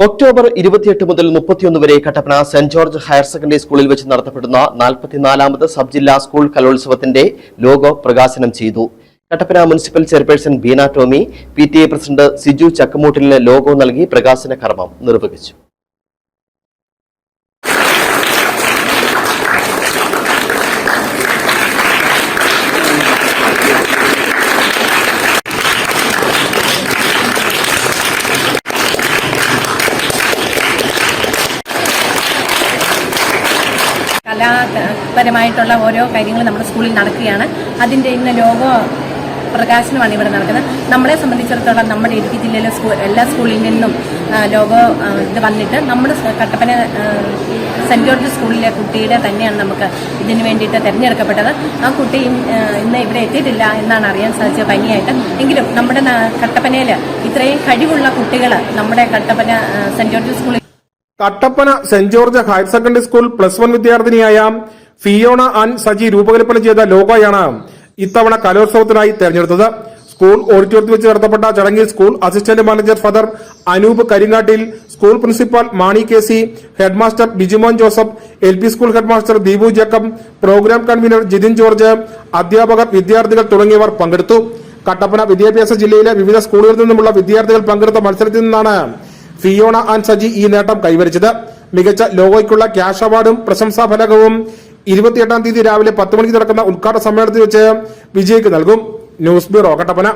October ഇരുപത്തിയെട്ട് മുതൽ മുപ്പത്തിയൊന്ന് വരെ Kattappana Saint George higher secondary സ്കൂളിൽ വെച്ച് നടത്തപ്പെടുന്ന നാൽപ്പത്തിനാലാമത് സബ് ജില്ലാ സ്കൂൾ കലോത്സവത്തിന്റെ ലോഗോ പ്രകാശനം ചെയ്തു. Kattappana municipal chairperson Beena Tomy P president Siju ചക്കമൂട്ടിലിന് logo നൽകി പ്രകാശന കർമ്മം നിർവഹിച്ചു. കലാപരമായിട്ടുള്ള ഓരോ കാര്യങ്ങൾ നമ്മുടെ സ്കൂളിൽ നടക്കുകയാണ്. അതിന്റെ ഇന്ന് ലോഗോ പ്രകാശനമാണ് ഇവിടെ നടക്കുന്നത്. നമ്മളെ സംബന്ധിച്ചിടത്തോളം നമ്മുടെ ഇടുക്കി ജില്ലയിലെ സ്കൂൾ എല്ലാ സ്കൂളിൽ നിന്നും ലോക ലോഗോ ഇത് വന്നിട്ട് നമ്മുടെ കട്ടപ്പന സെന്റ് സെന്റ് ജോർജ് സ്കൂളിലെ കുട്ടിയുടെ തന്നെയാണ് നമുക്ക് ഇതിന് വേണ്ടിയിട്ട് തിരഞ്ഞെടുക്കപ്പെട്ടത്. ആ കുട്ടി ഇന്ന് ഇവിടെ എത്തിയിട്ടില്ല എന്നാണ് അറിയാൻ സാധിച്ചത് പനിയായിട്ട് എങ്കിലും നമ്മുടെ കട്ടപ്പനയിൽ ഇത്രയും കഴിവുള്ള കുട്ടികൾ നമ്മുടെ കട്ടപ്പന സെന്റ് സെന്റ് ജോർജ് സ്കൂളിൽ Kattappana Saint George higher secondary school plus one വിദ്യാർത്ഥിനിയായ Fiona Ann Saji രൂപകൽപ്പന ചെയ്ത ലോഗോയാണ് ഇത്തവണ കലോത്സവത്തിനായി തെരഞ്ഞെടുത്തത്. സ്കൂൾ ഓഡിറ്റോറിയത്തിൽ വെച്ച് നടത്തപ്പെട്ട ചടങ്ങിൽ school assistant manager father Anoop Karingattil school principal Mani K C headmaster Bijumon Joseph L P school headmaster Deepu Jacob programme convener Jithin George അധ്യാപകർ വിദ്യാർത്ഥികൾ തുടങ്ങിയവർ പങ്കെടുത്തു. കട്ടപ്പന വിദ്യാഭ്യാസ ജില്ലയിലെ വിവിധ സ്കൂളുകളിൽ നിന്നുമുള്ള വിദ്യാർത്ഥികൾ പങ്കെടുത്ത മത്സരത്തിൽ നിന്നാണ് ഫിയോണ ആൻഡ് സജി ഈ നേട്ടം കൈവരിച്ചത്. മികച്ച ലോഗോയ്ക്കുള്ള ക്യാഷ് അവാർഡും പ്രശംസാ ഫലകവും ഇരുപത്തിയെട്ടാം തീയതി രാവിലെ പത്ത് മണിക്ക് നടക്കുന്ന ഉദ്ഘാടന സമ്മേളനത്തിൽ വെച്ച് വിജയിക്ക് നൽകും. News bureau Kattappana.